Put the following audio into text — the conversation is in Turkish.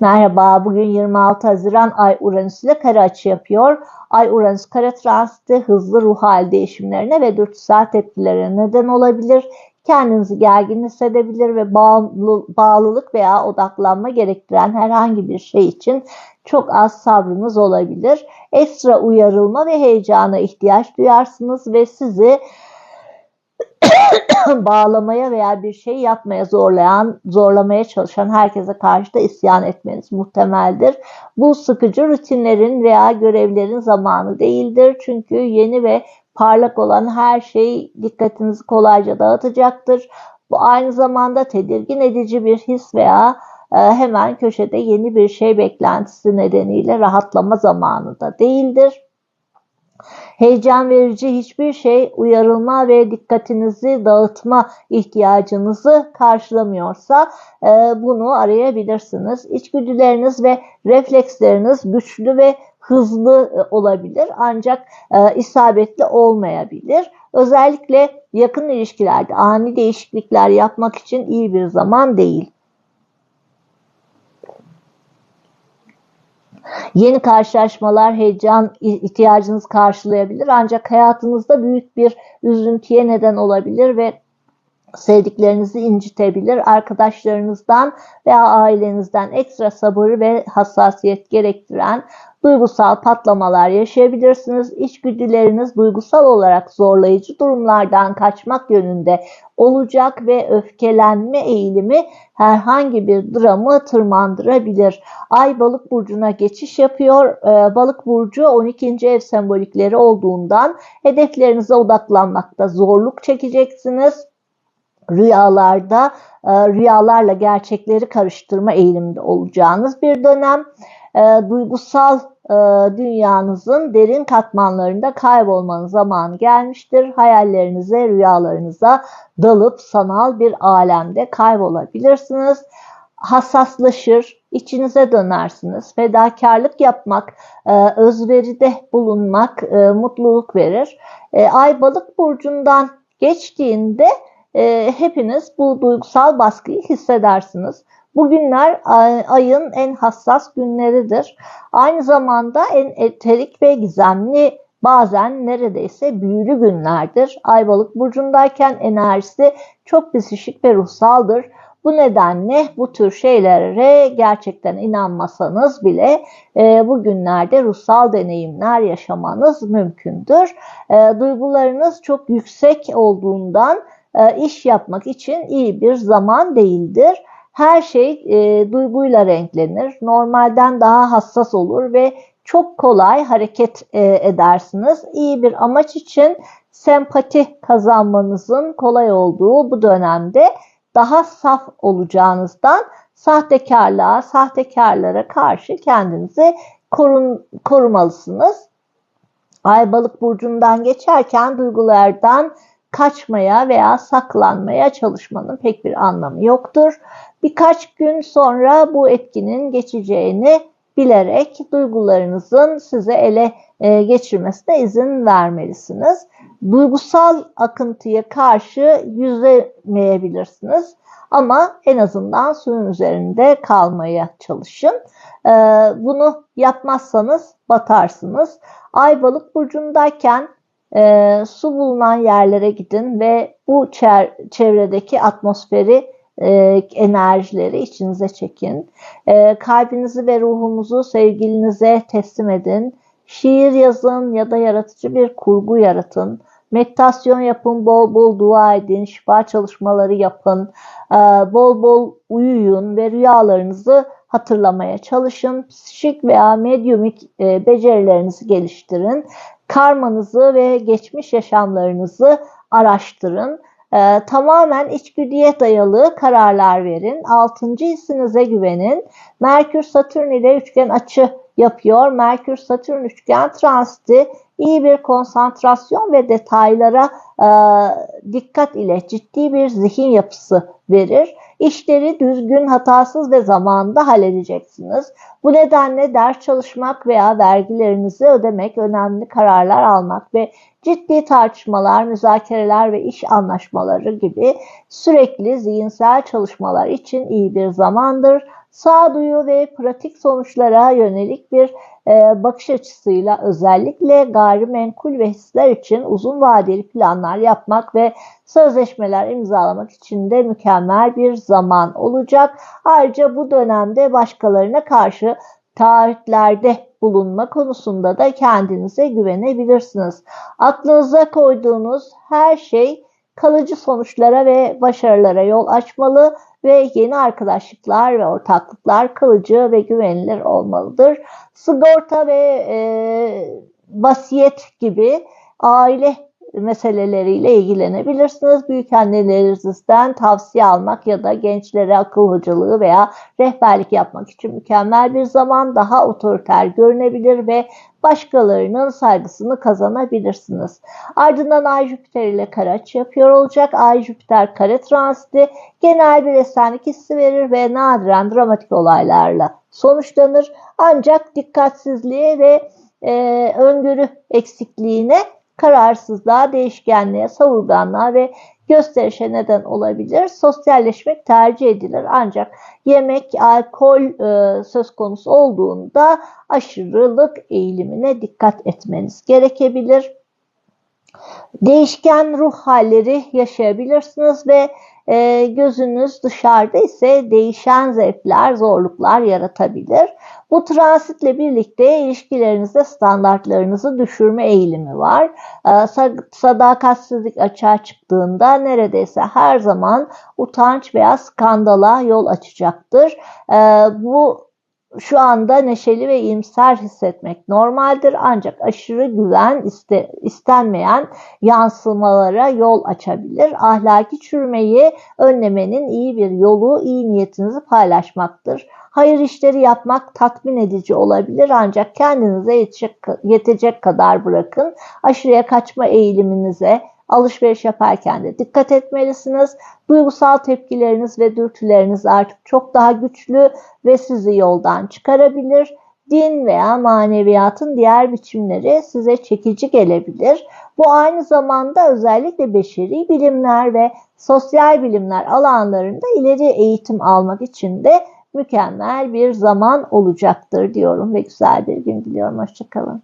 Merhaba, bugün 26 Haziran Ay Uranüs ile kare açı yapıyor. Ay Uranüs kare transiti hızlı ruh hal değişimlerine ve dürtüsel tepkilere neden olabilir. Kendinizi gergin hissedebilir ve bağlı, bağlılık veya odaklanma gerektiren herhangi bir şey için çok az sabrınız olabilir. Ekstra uyarılma ve heyecana ihtiyaç duyarsınız ve sizi bağlamaya veya bir şey yapmaya zorlayan, zorlamaya çalışan herkese karşı da isyan etmeniz muhtemeldir. Bu sıkıcı rutinlerin veya görevlerin zamanı değildir. Çünkü yeni ve parlak olan her şey dikkatinizi kolayca dağıtacaktır. Bu aynı zamanda tedirgin edici bir his veya e, hemen köşede yeni bir şey beklentisi nedeniyle rahatlama zamanı da değildir. Heyecan verici hiçbir şey uyarılma ve dikkatinizi dağıtma ihtiyacınızı karşılamıyorsa e, bunu arayabilirsiniz. İçgüdüleriniz ve refleksleriniz güçlü ve hızlı e, olabilir ancak e, isabetli olmayabilir. Özellikle yakın ilişkilerde ani değişiklikler yapmak için iyi bir zaman değil. Yeni karşılaşmalar, heyecan ihtiyacınız karşılayabilir. Ancak hayatınızda büyük bir üzüntüye neden olabilir ve sevdiklerinizi incitebilir. Arkadaşlarınızdan veya ailenizden ekstra sabır ve hassasiyet gerektiren duygusal patlamalar yaşayabilirsiniz. İçgüdüleriniz duygusal olarak zorlayıcı durumlardan kaçmak yönünde olacak ve öfkelenme eğilimi herhangi bir dramı tırmandırabilir. Ay balık burcuna geçiş yapıyor. Ee, balık burcu 12. ev sembolikleri olduğundan hedeflerinize odaklanmakta zorluk çekeceksiniz. Rüyalarda e, rüyalarla gerçekleri karıştırma eğiliminde olacağınız bir dönem. E, duygusal e, dünyanızın derin katmanlarında kaybolmanın zamanı gelmiştir. Hayallerinize, rüyalarınıza dalıp sanal bir alemde kaybolabilirsiniz. Hassaslaşır, içinize dönersiniz. Fedakarlık yapmak, özveride bulunmak mutluluk verir. Ay balık burcundan geçtiğinde hepiniz bu duygusal baskıyı hissedersiniz. Bugünler ayın en hassas günleridir. Aynı zamanda en eterik ve gizemli bazen neredeyse büyülü günlerdir. Aybalık burcundayken enerjisi çok psişik ve ruhsaldır. Bu nedenle bu tür şeylere gerçekten inanmasanız bile e, bu günlerde ruhsal deneyimler yaşamanız mümkündür. E, duygularınız çok yüksek olduğundan e, iş yapmak için iyi bir zaman değildir. Her şey e, duyguyla renklenir. Normalden daha hassas olur ve çok kolay hareket e, edersiniz. İyi bir amaç için sempati kazanmanızın kolay olduğu bu dönemde daha saf olacağınızdan sahtekarlığa, sahtekarlara karşı kendinizi korun, korumalısınız. Ay balık burcundan geçerken duygulardan kaçmaya veya saklanmaya çalışmanın pek bir anlamı yoktur. Birkaç gün sonra bu etkinin geçeceğini bilerek duygularınızın size ele e, geçirmesine izin vermelisiniz. Duygusal akıntıya karşı yüzemeyebilirsiniz ama en azından suyun üzerinde kalmaya çalışın. E, bunu yapmazsanız batarsınız. Ay balık burcundayken e, su bulunan yerlere gidin ve bu çevredeki atmosferi e, enerjileri içinize çekin. E, kalbinizi ve ruhunuzu sevgilinize teslim edin. Şiir yazın ya da yaratıcı bir kurgu yaratın. Meditasyon yapın, bol bol dua edin, şifa çalışmaları yapın, e, bol bol uyuyun ve rüyalarınızı hatırlamaya çalışın. Psikik veya medyumik e, becerilerinizi geliştirin. Karmanızı ve geçmiş yaşamlarınızı araştırın. Ee, tamamen içgüdüye dayalı kararlar verin. Altıncı hissinize güvenin. Merkür Satürn ile üçgen açı yapıyor. Merkür Satürn üçgen transiti iyi bir konsantrasyon ve detaylara e, dikkat ile ciddi bir zihin yapısı verir. İşleri düzgün, hatasız ve zamanında halledeceksiniz. Bu nedenle ders çalışmak veya vergilerinizi ödemek, önemli kararlar almak ve ciddi tartışmalar, müzakereler ve iş anlaşmaları gibi sürekli zihinsel çalışmalar için iyi bir zamandır. Sağduyu ve pratik sonuçlara yönelik bir e, bakış açısıyla özellikle gayrimenkul ve hisler için uzun vadeli planlar yapmak ve sözleşmeler imzalamak için de mükemmel bir zaman olacak. Ayrıca bu dönemde başkalarına karşı taahhütlerde bulunma konusunda da kendinize güvenebilirsiniz. Aklınıza koyduğunuz her şey kalıcı sonuçlara ve başarılara yol açmalı ve yeni arkadaşlıklar ve ortaklıklar kalıcı ve güvenilir olmalıdır. Sigorta ve e, vasiyet gibi aile meseleleriyle ilgilenebilirsiniz. Büyük annelerinizden tavsiye almak ya da gençlere akıl hocalığı veya rehberlik yapmak için mükemmel bir zaman daha otoriter görünebilir ve başkalarının saygısını kazanabilirsiniz. Ardından Ay Jüpiter ile karaç yapıyor olacak. Ay Jüpiter kare transiti genel bir esenlik hissi verir ve nadiren dramatik olaylarla sonuçlanır. Ancak dikkatsizliğe ve e, öngörü eksikliğine kararsızlığa, değişkenliğe, savurganlığa ve gösterişe neden olabilir. Sosyalleşmek tercih edilir ancak yemek, alkol e, söz konusu olduğunda aşırılık eğilimine dikkat etmeniz gerekebilir. Değişken ruh halleri yaşayabilirsiniz ve e, gözünüz dışarıda ise değişen zevkler, zorluklar yaratabilir. Bu transitle birlikte ilişkilerinizde standartlarınızı düşürme eğilimi var. E, sadakatsizlik açığa çıktığında neredeyse her zaman utanç veya skandala yol açacaktır. E, bu şu anda neşeli ve iyimser hissetmek normaldir ancak aşırı güven iste, istenmeyen yansımalara yol açabilir. Ahlaki çürümeyi önlemenin iyi bir yolu iyi niyetinizi paylaşmaktır. Hayır işleri yapmak tatmin edici olabilir ancak kendinize yetecek, yetecek kadar bırakın. Aşırıya kaçma eğiliminize, alışveriş yaparken de dikkat etmelisiniz. Duygusal tepkileriniz ve dürtüleriniz artık çok daha güçlü ve sizi yoldan çıkarabilir. Din veya maneviyatın diğer biçimleri size çekici gelebilir. Bu aynı zamanda özellikle beşeri bilimler ve sosyal bilimler alanlarında ileri eğitim almak için de mükemmel bir zaman olacaktır diyorum ve güzel bir gün diliyorum. Hoşçakalın.